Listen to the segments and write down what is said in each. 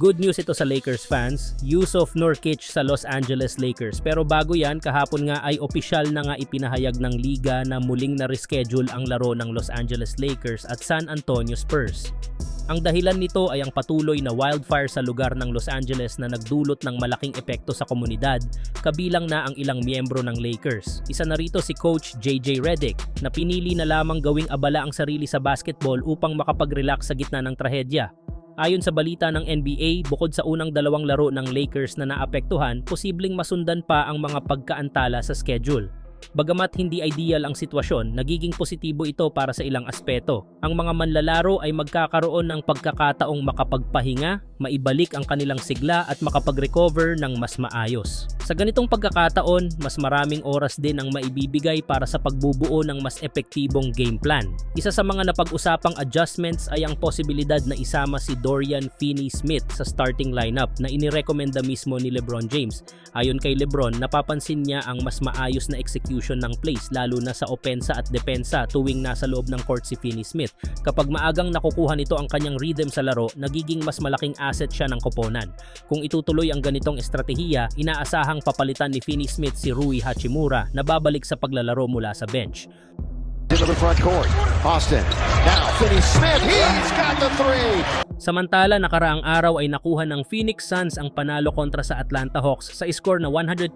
Good news ito sa Lakers fans, use of Nurkic sa Los Angeles Lakers. Pero bago yan, kahapon nga ay opisyal na nga ipinahayag ng liga na muling na-reschedule ang laro ng Los Angeles Lakers at San Antonio Spurs. Ang dahilan nito ay ang patuloy na wildfire sa lugar ng Los Angeles na nagdulot ng malaking epekto sa komunidad, kabilang na ang ilang miyembro ng Lakers. Isa na rito si Coach JJ Redick na pinili na lamang gawing abala ang sarili sa basketball upang makapag-relax sa gitna ng trahedya. Ayon sa balita ng NBA, bukod sa unang dalawang laro ng Lakers na naapektuhan, posibleng masundan pa ang mga pagkaantala sa schedule. Bagamat hindi ideal ang sitwasyon, nagiging positibo ito para sa ilang aspeto. Ang mga manlalaro ay magkakaroon ng pagkakataong makapagpahinga, maibalik ang kanilang sigla at makapag-recover ng mas maayos. Sa ganitong pagkakataon, mas maraming oras din ang maibibigay para sa pagbubuo ng mas epektibong game plan. Isa sa mga napag-usapang adjustments ay ang posibilidad na isama si Dorian Finney-Smith sa starting lineup na inirekomenda mismo ni LeBron James. Ayon kay LeBron, napapansin niya ang mas maayos na execution ng plays lalo na sa opensa at depensa tuwing nasa loob ng court si Finney-Smith. Kapag maagang nakukuha nito ang kanyang rhythm sa laro, nagiging mas malaking asset siya ng koponan. Kung itutuloy ang ganitong estratehiya, inaasahang papalitan ni Finney-Smith si Rui Hachimura na babalik sa paglalaro mula sa bench. into the front court. Austin. Now Finney Smith. He's got the three. Samantala, nakaraang araw ay nakuha ng Phoenix Suns ang panalo kontra sa Atlanta Hawks sa score na 123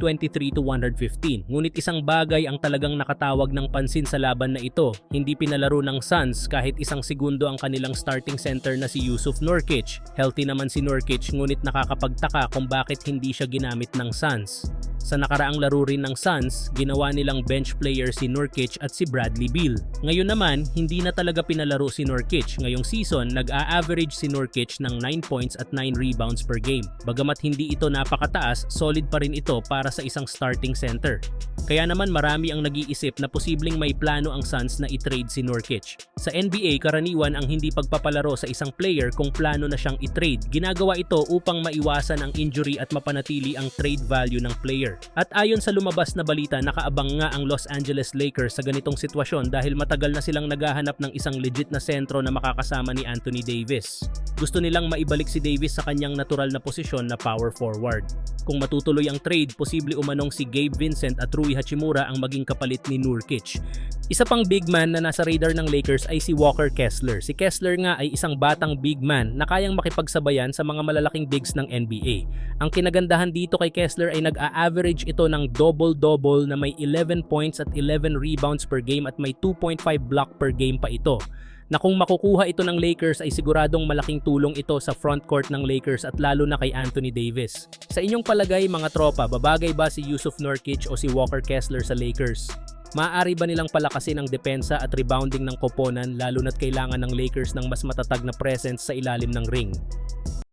to 115. Ngunit isang bagay ang talagang nakatawag ng pansin sa laban na ito. Hindi pinalaro ng Suns kahit isang segundo ang kanilang starting center na si Yusuf Nurkic. Healthy naman si Nurkic ngunit nakakapagtaka kung bakit hindi siya ginamit ng Suns. Sa nakaraang laro rin ng Suns, ginawa nilang bench player si Nurkic at si Bradley Beal. Ngayon naman, hindi na talaga pinalaro si Nurkic. Ngayong season, nag-a-average si Nurkic ng 9 points at 9 rebounds per game. Bagamat hindi ito napakataas, solid pa rin ito para sa isang starting center. Kaya naman marami ang nag-iisip na posibleng may plano ang Suns na i-trade si Nurkic. Sa NBA, karaniwan ang hindi pagpapalaro sa isang player kung plano na siyang i-trade. Ginagawa ito upang maiwasan ang injury at mapanatili ang trade value ng player. At ayon sa lumabas na balita, nakaabang nga ang Los Angeles Lakers sa ganitong sitwasyon dahil matagal na silang naghahanap ng isang legit na sentro na makakasama ni Anthony Davis. Gusto nilang maibalik si Davis sa kanyang natural na posisyon na power forward. Kung matutuloy ang trade, posible umanong si Gabe Vincent at Rui Hachimura ang maging kapalit ni Nurkic. Isa pang big man na nasa radar ng Lakers ay si Walker Kessler. Si Kessler nga ay isang batang big man na kayang makipagsabayan sa mga malalaking bigs ng NBA. Ang kinagandahan dito kay Kessler ay nag-a-average ito ng double-double na may 11 points at 11 rebounds per game at may 2.5 block per game pa ito na kung makukuha ito ng Lakers ay siguradong malaking tulong ito sa front court ng Lakers at lalo na kay Anthony Davis. Sa inyong palagay mga tropa, babagay ba si Yusuf Nurkic o si Walker Kessler sa Lakers? Maaari ba nilang palakasin ang depensa at rebounding ng koponan lalo na't kailangan ng Lakers ng mas matatag na presence sa ilalim ng ring?